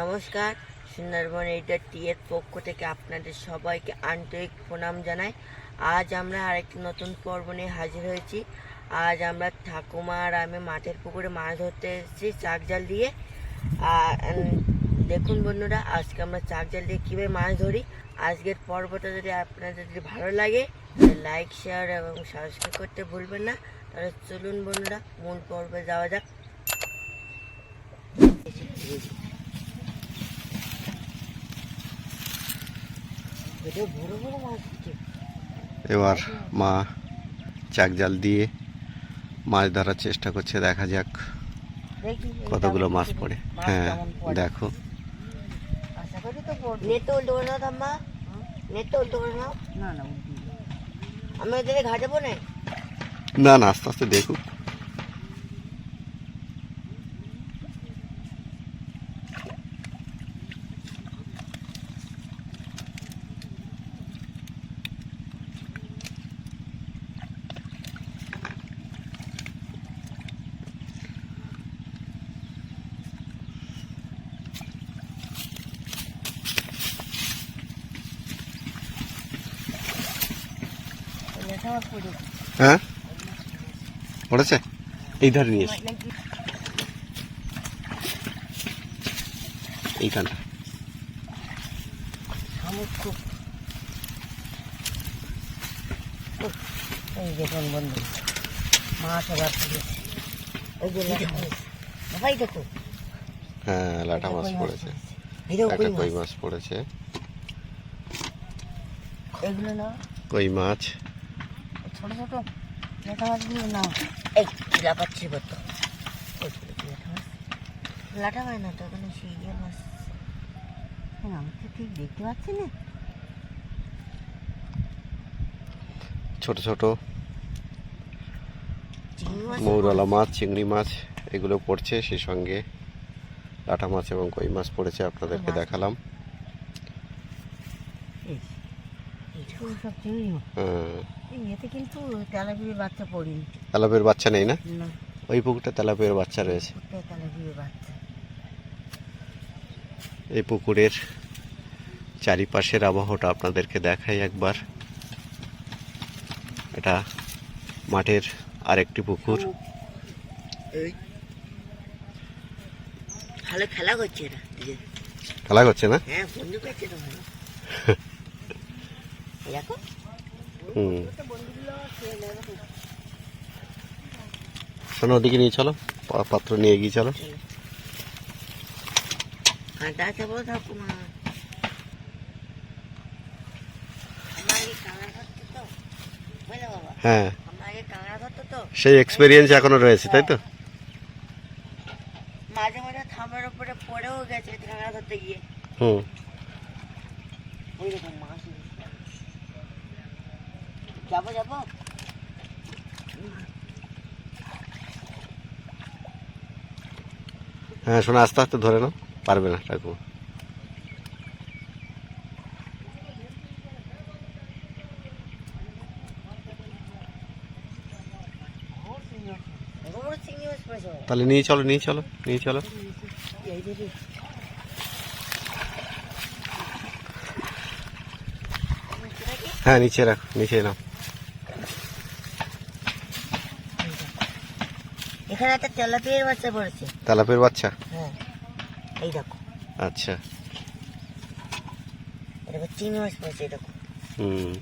নমস্কার, সুন্দরবন এইটার টিয়ের পক্ষ থেকে আপনাদের সবাইকে আন্তরিক প্রণাম জানাই। আজ আমরা আরেকটি নতুন পর্ব নিয়ে হাজির হয়েছি। আজ আমরা ঠাকুমা আর আমি মাঠের পুকুরে মাছ ধরতে এসেছি, চাক জাল দিয়ে। আর দেখুন বন্ধুরা, আজকে আমরা চাক জাল দিয়ে কীভাবে মাছ ধরি। আজকের পর্বটা যদি আপনাদের যদি ভালো লাগে লাইক, শেয়ার এবং সাবস্ক্রাইব করতে ভুলবেন না। তাহলে চলুন বন্ধুরা, মূল পর্বে যাওয়া যাক এটা বড় বড় মাছ হচ্ছে এবার মা চাক জাল দিয়ে মাছ ধরার চেষ্টা করছে দেখা যাক কতগুলো মাছ পড়ে। হ্যাঁ। দেখো। না না আস্তে আস্তে নেট তো উল্টো করে নাও ঠাম্মা নেট তো উল্টো করে নাও না না আমি ওদের ঘাটে পড়ে না না আস্তে আস্তে দেখুক লেখা মাছ পড়ে হ্যাঁ? পড়েছে? এই ধারে নিয়ে এসো। এইখানটা এই দেখুন বন্ধু মাছ আবার যে দেখো হ্যাঁ লাটা মাছ পড়েছে। একটা কই মাছ পড়েছে? কই মাছ? ছোট ছোট লেখা মাছগুলো না এই কত লাটা হয় না তো ওখানে সেই ইয়ে মাছ। হ্যাঁ, আমি তো ঠিক দেখতে পাচ্ছি না। ছোট ছোট। চিংড়ি মাছ। চিংড়ি মাছ এগুলো পড়ছে সেই সঙ্গে। লাটা মাছ এবং কই মাছ পড়েছে আপনাদেরকে দেখালাম। এই এইটুকু সব চিংড়ি মাছ। হ্যাঁ। এই এতে কিন্তু তেলাপিয়া বাচ্চা পড়িনি। তেলাপের বাচ্চা নেই না? ওই পুকুরটা তেলাপের বাচ্চা রয়েছে। বাচ্চা। এই পুকুরের চারিপাশের আবহাওয়াটা আপনাদেরকে দেখাই একবার। এটা মাঠের আরেকটি পুকুর। খেলা করছে খেলা করছে না? হ্যাঁ শোনো, ওদিকে নিয়ে চলো। পাত্র নিয়ে গিয়ে চলো। হ্যাঁ। সেই এক্সপেরিয়েন্স এখনও রয়েছে, তাই তো? মাঝে মাঝে থামের উপরে পড়েও গেছে কাঁকড়া ধরতে গিয়ে হুম। ওই মাছ যাব যাব হ্যাঁ শোনো, আস্তে আস্তে ধরে নাও পারবে না ঠাকুর। তাহলে নিয়ে চলো নিয়ে চলো নিয়ে চলো। হ্যাঁ নিচে রাখো, নিচে নাও এখানে একটা তেলাপিয়ার বাচ্চা পড়েছে। তেলাপের বাচ্চা? হ্যাঁ। এই দেখো। আচ্ছা। এরকম চিংড়ি মাছ পড়েছে এই দেখো। হুম।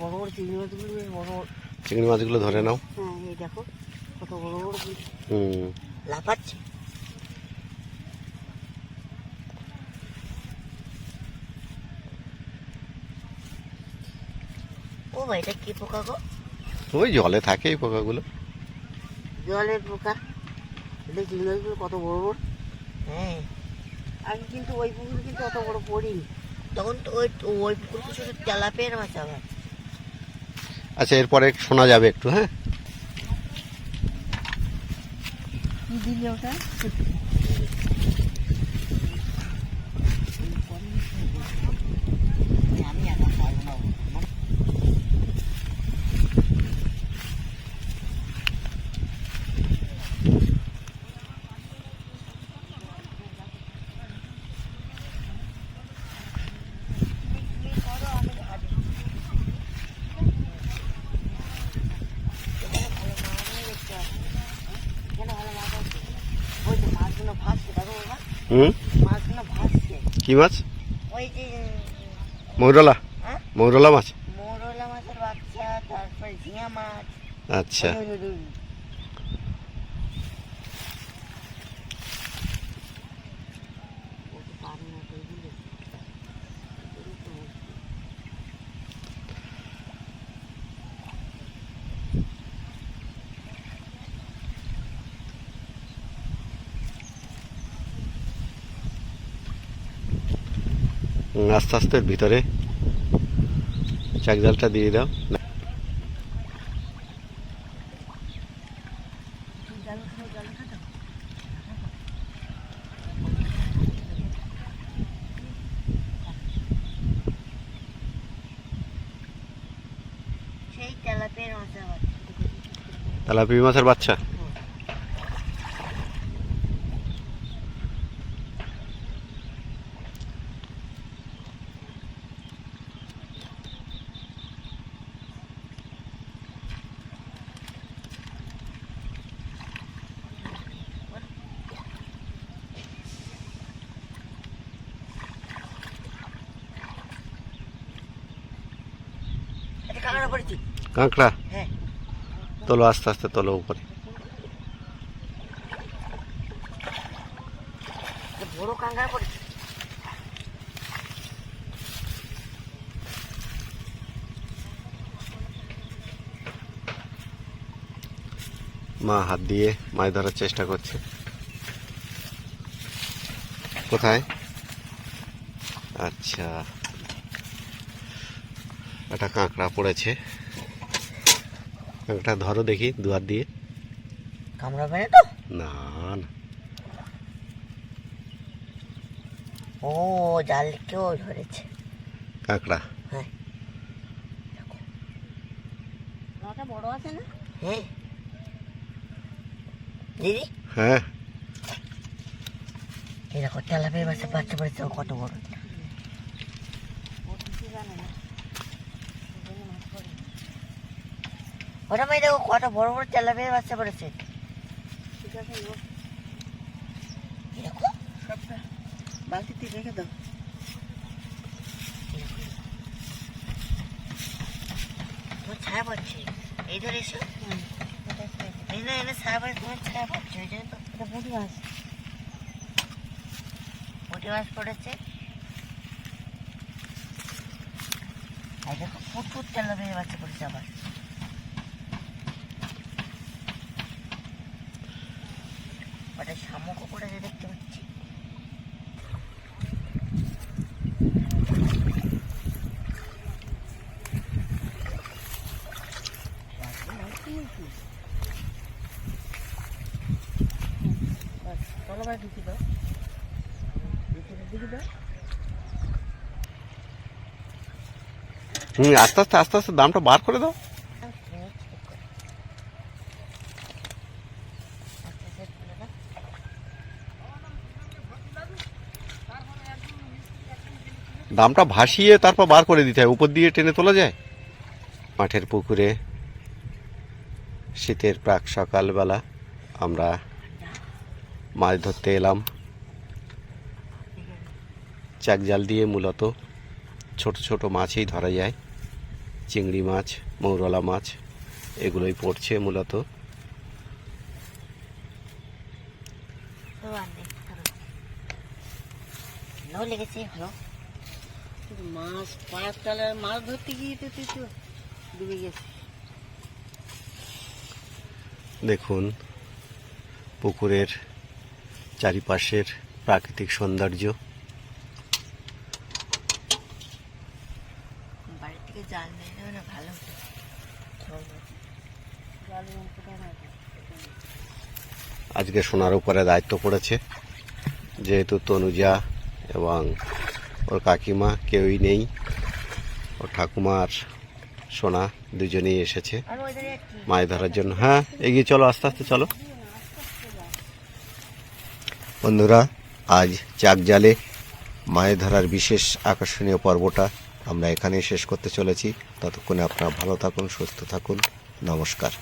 বড় বড় চিংড়ি মাছগুলো বড় বড়। চিংড়ি মাছগুলো ধরে নাও। হ্যাঁ এই দেখো কত বড় বড় হুম। লাফাচ্ছে। ও ভাই এটা কি পোকা গো? ওই জলে থাকে এই পোকাগুলো। জলের পোকা? এটা চিংড়ি কত বড় বড় হ্যাঁ। আগে কিন্তু ওই পুকুরে কিন্তু অত বড় পড়িনি তখন তো ওই ওই পুকুর শুধু তেলাপিয়ার মাছ আবার। আচ্ছা এরপরে শোনা যাবে একটু হ্যাঁ? কি দিলি ওটা আমি একা পারব না আমার মাছগুলো ভাসছে দেখো বাবা হুম? কি মাছ? ওই যে মৌরলা? হ্যাঁ মৌরলা মাছ? মৌরলা মাছের বাচ্চা তারপর ঝিঙা মাছ আচ্ছা ওই, ওই, ওই, ওই। ও তো পারে না তো এগুলো। এগুলো তো মুশকিল। হুম, আস্তে আস্তে ভিতরে। চাক জালটা দিয়ে দাও। তেলাপি মাছের বাচ্চা? পড়েছি কাঁকড়া? হ্যাঁ। তোলো আস্তে আস্তে তোলো উপরে। বড় কাঁকড়া পড়েছি মা হাত দিয়ে মাছ ধরার চেষ্টা করছে। কোথায়? আচ্ছা। একটা কাঁকড়া পড়েছে। কাঁকড়া ধরো দেখি দুয়ার দিয়ে। কামড়াবে তো? না না। ও জাল কেউ ধরেছে। কাঁকড়া। হ্যাঁ। বড় আছে না? হ্যাঁ। দিদি? হ্যাঁ। এই দেখো তেলাপিয়ার মাছের বাচ্চা পড়েছে ও কত বড় ও কিছু জানে না ওই জন্য মাছ পড়ে না। ওটা দেখো কত বড় বড় তেলাপিয়ার বাচ্চা পড়েছে। বালতিতে রেখে দাও। ছায়া পড়ছে? এই ধরে এসো। এই না এনে ছায়া পড়ে তোমার ছায়া পড়ছে ওই জন্য তো। মাছ মাছ পড়েছে। আর দেখো প্রচুর তেলাপিয়ার বাচ্চা পড়েছে আবার। ওটা শামুকও পড়েছে দেখতে পাচ্ছি চলো ভাই ঢুকি দাও ঢুকি দাও। হুম, আস্তে আস্তে আস্তে আস্তে, দামটা বার করে দাও। দামটা ভাসিয়ে তারপর বার করে দিতে হয়। উপর দিয়ে টেনে তোলা যায়? মাঠের পুকুরে শীতের প্রাক সকালবেলা আমরা মাছ ধরতে এলাম। চাক জাল দিয়ে মূলত ছোট ছোট মাছই ধরা যায়। চিংড়ি মাছ, মৌরলা মাছ, এগুলোই পড়ছে মূলত। লেগেছে কিন্তু মাছ পাঁচ তালে মাছ ধরতে গিয়ে তো তুই তো ডুবে গেছে দেখুন পুকুরের চারিপাশের প্রাকৃতিক সৌন্দর্য। বাড়ি থেকে জাল নিয়ে নেবে না ভালো আজকে সোনার উপরে দায়িত্ব পড়েছে যেহেতু তনুজা এবং ওর কাকিমা কেউই নেই। ওর ঠাকুমা আর সোনা দুজনেই এসেছে মাছ ধরার জন্য। হ্যাঁ এগিয়ে চলো, আস্তে আস্তে চলো। বন্ধুরা, আজ চাক জালে মাছ ধরার বিশেষ আকর্ষণীয় পর্বটা আমরা এখানেই শেষ করতে চলেছি। ততক্ষণে আপনারা ভালো থাকুন, সুস্থ থাকুন। নমস্কার।